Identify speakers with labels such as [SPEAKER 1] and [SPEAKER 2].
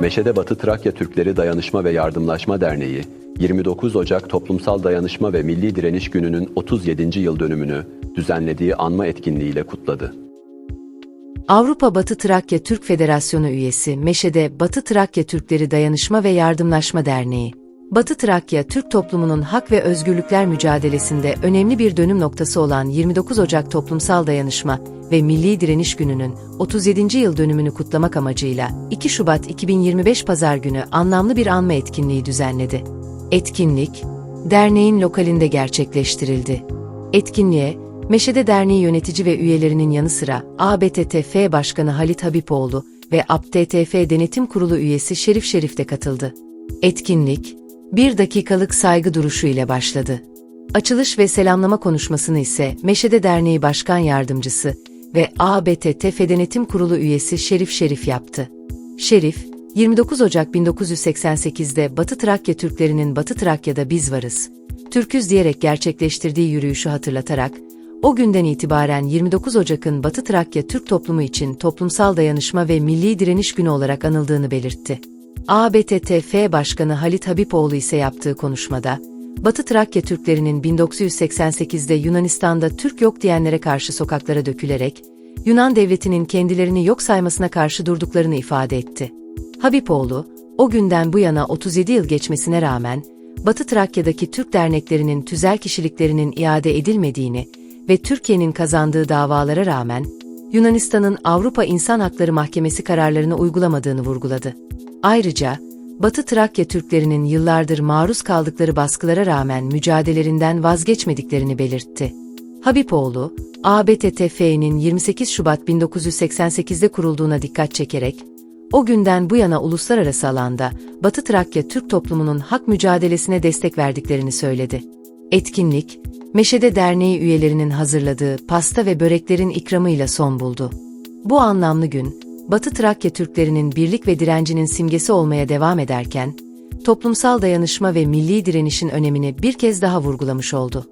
[SPEAKER 1] Meşede Batı Trakya Türkleri Dayanışma ve Yardımlaşma Derneği, 29 Ocak Toplumsal Dayanışma ve Milli Direniş Günü'nün 37. yıl dönümünü düzenlediği anma etkinliğiyle kutladı.
[SPEAKER 2] Avrupa Batı Trakya Türk Federasyonu üyesi Meşe'de Batı Trakya Türkleri Dayanışma ve Yardımlaşma Derneği, Batı Trakya Türk toplumunun hak ve özgürlükler mücadelesinde önemli bir dönüm noktası olan 29 Ocak Toplumsal Dayanışma ve Milli Direniş Günü'nün 37. yıl dönümünü kutlamak amacıyla 2 Şubat 2025 Pazar günü anlamlı bir anma etkinliği düzenledi. Etkinlik, derneğin lokalinde gerçekleştirildi. Etkinliğe, Meşede Derneği yönetici ve üyelerinin yanı sıra ABTTF Başkanı Halit Habipoğlu ve ABTTF Denetim Kurulu üyesi Şerif Şerif de katıldı. Etkinlik, bir dakikalık saygı duruşu ile başladı. Açılış ve selamlama konuşmasını ise Meşede Derneği Başkan Yardımcısı ve ABTTF Denetim Kurulu üyesi Şerif Şerif yaptı. Şerif, 29 Ocak 1988'de Batı Trakya Türklerinin Batı Trakya'da biz varız, Türküz diyerek gerçekleştirdiği yürüyüşü hatırlatarak, o günden itibaren 29 Ocak'ın Batı Trakya Türk toplumu için toplumsal dayanışma ve milli direniş günü olarak anıldığını belirtti. ABTTF Başkanı Halit Habipoğlu ise yaptığı konuşmada, Batı Trakya Türklerinin 1988'de Yunanistan'da Türk yok diyenlere karşı sokaklara dökülerek, Yunan devletinin kendilerini yok saymasına karşı durduklarını ifade etti. Habipoğlu, o günden bu yana 37 yıl geçmesine rağmen, Batı Trakya'daki Türk derneklerinin tüzel kişiliklerinin iade edilmediğini ve Türkiye'nin kazandığı davalara rağmen, Yunanistan'ın Avrupa İnsan Hakları Mahkemesi kararlarını uygulamadığını vurguladı. Ayrıca, Batı Trakya Türklerinin yıllardır maruz kaldıkları baskılara rağmen mücadelelerinden vazgeçmediklerini belirtti. Habipoğlu, ABTTF'nin 28 Şubat 1988'de kurulduğuna dikkat çekerek, o günden bu yana uluslararası alanda Batı Trakya Türk toplumunun hak mücadelesine destek verdiklerini söyledi. Etkinlik, Meşede Derneği üyelerinin hazırladığı pasta ve böreklerin ikramıyla son buldu. Bu anlamlı gün, Batı Trakya Türklerinin birlik ve direncinin simgesi olmaya devam ederken, toplumsal dayanışma ve milli direnişin önemini bir kez daha vurgulamış oldu.